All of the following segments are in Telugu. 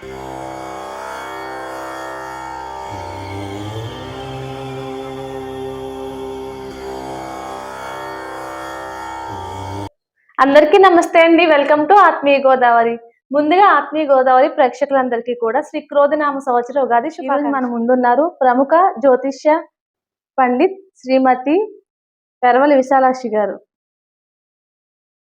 అందరికీ నమస్తే అండి. వెల్కమ్ టు ఆత్మీయ గోదావరి. ముందుగా ఆత్మీయ గోదావరి ప్రేక్షకులందరికీ కూడా శ్రీ క్రోధ నామ సంవత్సర ఉగాది మన ముందున్నారు ప్రముఖ జ్యోతిష్య పండిత్ శ్రీమతి పెరవలి విశాలాక్షి గారు.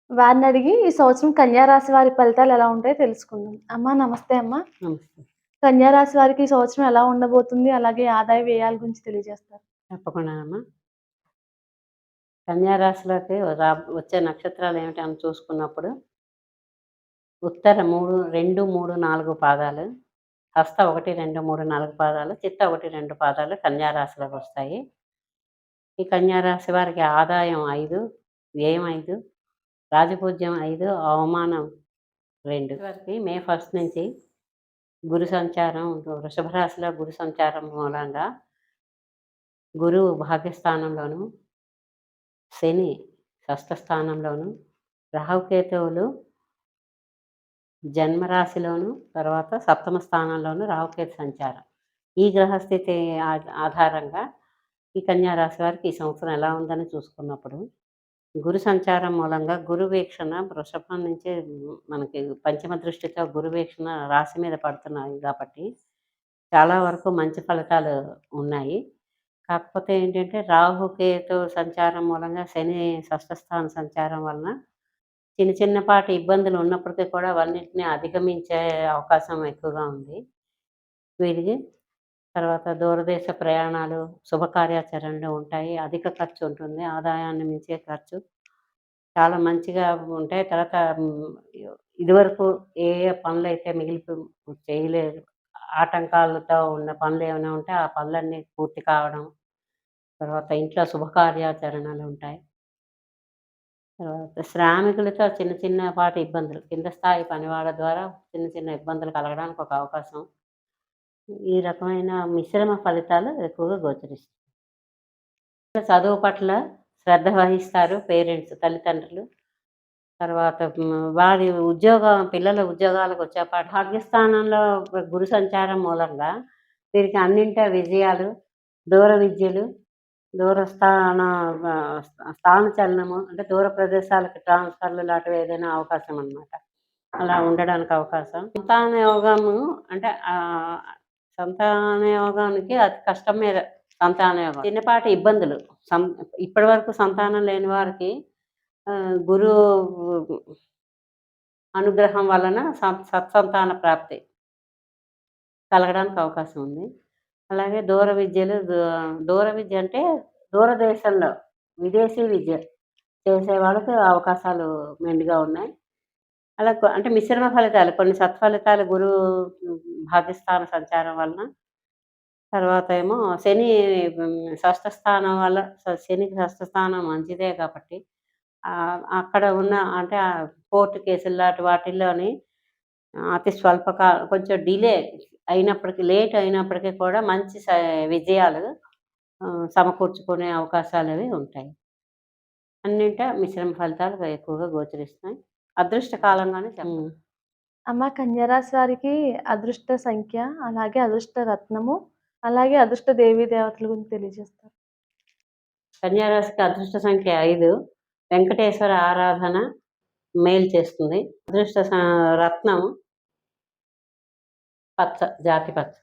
వారిని అడిగి ఈ సంవత్సరం కన్యా రాశి వారి ఫలితాలు ఎలా ఉంటాయో తెలుసుకుందాం. అమ్మా నమస్తే అమ్మా. నమస్తే. కన్యా రాశి వారికి ఈ సంవత్సరం ఎలా ఉండబోతుంది? అలాగే ఆదాయ వ్యయాల గురించి తెలియజేస్తారు. తప్పకుండానమ్మా కన్యా రాశిలోకి రా వచ్చే నక్షత్రాలు ఏమిటి అని చూసుకున్నప్పుడు ఉత్తర మూడు రెండు మూడు నాలుగు పాదాలు హస్త ఒకటి రెండు మూడు నాలుగు పాదాలు చిత్త ఒకటి రెండు పాదాలు కన్యా రాశిలోకి వస్తాయి. ఈ కన్యా రాశి వారికి ఆదాయం ఐదు వ్యయం ఐదు రాజపూజ్యం ఐదు అవమానం రెండు. వారికి. మే ఫస్ట్ నుంచి గురు సంచారం వృషభ రాశిలో గురు సంచారం మూలంగా గురువు భాగ్యస్థానంలోను శని షష్ఠ స్థానంలోను రాహుకేతువులు జన్మరాశిలోను తర్వాత సప్తమ స్థానంలోను రాహుకేతు సంచారం. ఈ గ్రహస్థితి ఆధారంగా ఈ కన్యా రాశి వారికి ఈ సంవత్సరం ఎలా ఉందని చూసుకున్నప్పుడు గురు సంచారం మూలంగా గురు వీక్షణ వృషభం నుంచి మనకి పంచమ దృష్టితో గురు వీక్షణ రాశి మీద పడుతున్నాయి కాబట్టి చాలా వరకు మంచి ఫలితాలు ఉన్నాయి. కాకపోతే ఏంటంటే రాహుకేతు సంచారం మూలంగా శని షష్ఠస్థాన సంచారం వలన చిన్న చిన్నపాటి ఇబ్బందులు ఉన్నప్పటికీ కూడా అవన్నింటినీ అధిగమించే అవకాశం ఎక్కువగా ఉంది. వీరికి తర్వాత దూరదేశ ప్రయాణాలు శుభకార్యాచరణలు ఉంటాయి. అధిక ఖర్చు ఉంటుంది. ఆదాయాన్ని మించే ఖర్చు. చాలా మంచిగా ఉంటాయి. తర్వాత ఇదివరకు ఏ ఏ పనులు అయితే మిగిలిపి చేయలేదు ఆటంకాలతో ఉన్న పనులు ఏమైనా ఉంటే ఆ పనులన్నీ పూర్తి కావడం. తర్వాత ఇంట్లో శుభకార్యాచరణలు ఉంటాయి. తర్వాత శ్రామికులతో చిన్న చిన్నపాటి ఇబ్బందులు. కింద స్థాయి పనివాళ్ళ ద్వారా చిన్న చిన్న ఇబ్బందులు కలగడానికి ఒక అవకాశం. ఈ రకమైన మిశ్రమ ఫలితాలు ఎక్కువగా గోచరిస్తాయి. చదువు పట్ల శ్రద్ధ వహిస్తారు పేరెంట్స్ తల్లిదండ్రులు. తర్వాత వారి ఉద్యోగం పిల్లల ఉద్యోగాలకు వచ్చేపాటు భాగ్యస్థానంలో గురు సంచారం మూలంగా వీరికి అన్నింట విజయాలు దూర విద్యలు దూర స్థాన స్థాన చలనము అంటే దూర ప్రదేశాలకు ట్రాన్స్ఫర్లు లాంటివి ఏదైనా అవకాశం అన్నమాట. అలా ఉండడానికి అవకాశం. సంతాన యోగము అంటే సంతానయోగానికి సంతాన యోగానికి అతి కష్టం మీద సంతాన యోగం. చిన్నపాటి ఇబ్బందులు. సం ఇప్పటి వరకు సంతానం లేని వారికి గురు అనుగ్రహం వలన సత్సంతాన ప్రాప్తి కలగడానికి అవకాశం ఉంది. అలాగే దూర విద్యలు దూర విద్య అంటే దూరదేశంలో విదేశీ విద్య చేసే వాళ్ళకి అవకాశాలు మెండుగా ఉన్నాయి. అలా అంటే మిశ్రమ ఫలితాలు కొన్ని సత్ఫలితాలు గురువు భాగ్యస్థాన సంచారం వలన. తర్వాత ఏమో శని షష్ఠస్థానం షష్ఠ స్థానం వల్ల శనికి షష్ఠ స్థానం మంచిదే కాబట్టి. అక్కడ ఉన్న అంటే కోర్టు కేసులు లాంటి వాటిల్లోని అతి స్వల్పకాల కొంచెం డిలే అయినప్పటికీ లేట్ అయినప్పటికీ కూడా మంచి స- విజయాలు సమకూర్చుకునే అవకాశాలు అవి ఉంటాయి. అన్నింట మిశ్రమ ఫలితాలు ఎక్కువగా గోచరిస్తాయి అదృష్ట కాలంగానే చెప్పాలి అమ్మ కన్యా రాశి వారికి అదృష్ట సంఖ్య అలాగే అదృష్ట రత్నము అలాగే అదృష్ట దేవీ దేవతల గురించి తెలియజేస్తారు. కన్యారాశికి అదృష్ట సంఖ్య ఐదు. వెంకటేశ్వర ఆరాధన మేలు చేస్తుంది. అదృష్ట రత్నం పచ్చ జాతి పచ్చ.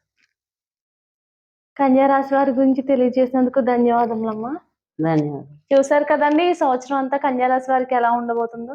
కన్యా రాశి వారి గురించి తెలియజేసినందుకు ధన్యవాదములమ్మా. ధన్యవాదాలు చూసారు కదండి ఈ సంవత్సరం అంతా కన్యా రాశి వారికి ఎలా ఉండబోతుందో?